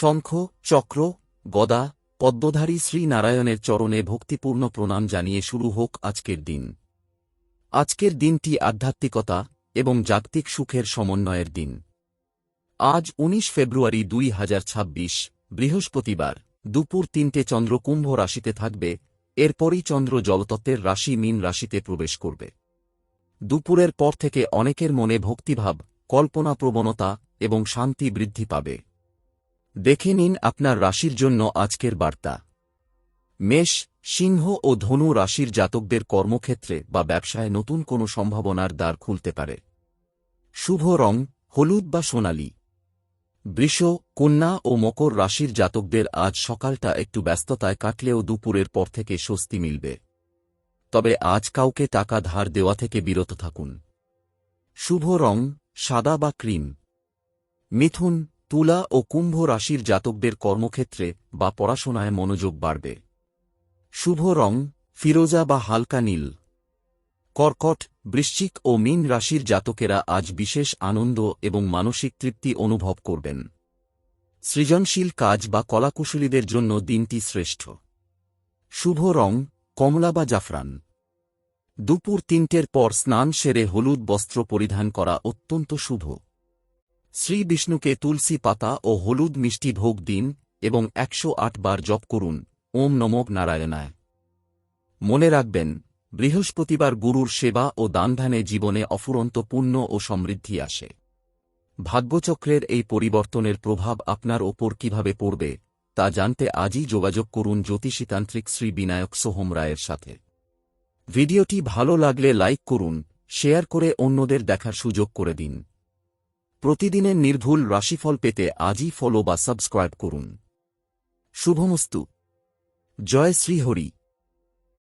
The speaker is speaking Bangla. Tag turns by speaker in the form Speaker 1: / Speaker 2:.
Speaker 1: শঙ্খ, চক্র, গদা, পদ্মধারী শ্রীনারায়ণের চরণে ভক্তিপূর্ণ প্রণাম জানিয়ে শুরু হোক আজকের দিন। আজকের দিনটি আধ্যাত্মিকতা এবং জাগতিক সুখের সমন্বয়ের দিন। আজ ১৯ ফেব্রুয়ারি দুই হাজার ছাব্বিশ, বৃহস্পতিবার, দুপুর তিনটে চন্দ্র কুম্ভ রাশিতে থাকবে, এরপরই চন্দ্র জলতত্ত্বের রাশি মীন রাশিতে প্রবেশ করবে। দুপুরের পর থেকে অনেকের মনে ভক্তিভাব কল্পনা প্রবণতা এবং শান্তি বৃদ্ধি পাবে। দেখে নিন আপনার রাশির জন্য আজকের বার্তা। মেষ, সিংহ ও ধনু রাশির জাতকদের কর্মক্ষেত্রে বা ব্যবসায় নতুন কোনো সম্ভাবনার দ্বার খুলতে পারে। শুভ রং, হলুদ বা সোনালি। বৃষ, কন্যা ও মকর রাশির জাতকদের আজ সকালটা একটু ব্যস্ততায় কাটলেও দুপুরের পর থেকে স্বস্তি মিলবে। তবে আজ কাউকে টাকা ধার দেওয়া থেকে বিরত থাকুন। শুভ রং, সাদা বা ক্রিম। মিথুন তুলা ও কুম্ভ রাশির জাতকদের কর্মক্ষেত্রে বা পড়াশোনায় মনোযোগ বাড়বে। শুভ রং, ফিরোজা বা হালকা নীল। কর্কট, বৃশ্চিক ও মীন রাশির জাতকেরা আজ বিশেষ আনন্দ এবং মানসিক তৃপ্তি অনুভব করবেন। সৃজনশীল কাজ বা কলাকুশলীদের জন্য দিনটি শ্রেষ্ঠ। শুভ রং, কমলা বা জাফরান। দুপুর তিনটের পর স্নান সেরে হলুদ বস্ত্র পরিধান করা অত্যন্ত শুভ। শ্রী বিষ্ণুকে তুলসী পাতা ও হলুদ মিষ্টি ভোগ দিন এবং একশো আট বার জপ করুন। ওম নমক নারায়ণায়। মনে রাখবেন, বৃহস্পতিবার গুরুর সেবা ও দানধানে জীবনে অফুরন্ত পুণ্য ও সমৃদ্ধি আসে। ভাগ্যচক্রের এই পরিবর্তনের প্রভাব আপনার ওপর কীভাবে পড়বে, তা জানতে আজই যোগাযোগ করুন জ্যোতিষীতান্ত্রিক শ্রী বিনায়ক সোহম রায়ের সাথে। ভিডিওটি ভালো লাগলে লাইক করুন, শেয়ার করে অন্যদের দেখার সুযোগ করে দিন। প্রতিদিনের নির্ভুল রাশিফল পেতে আজই ফলো বা সাবস্ক্রাইব করুন। শুভমস্তু। জয় শ্রীহরি।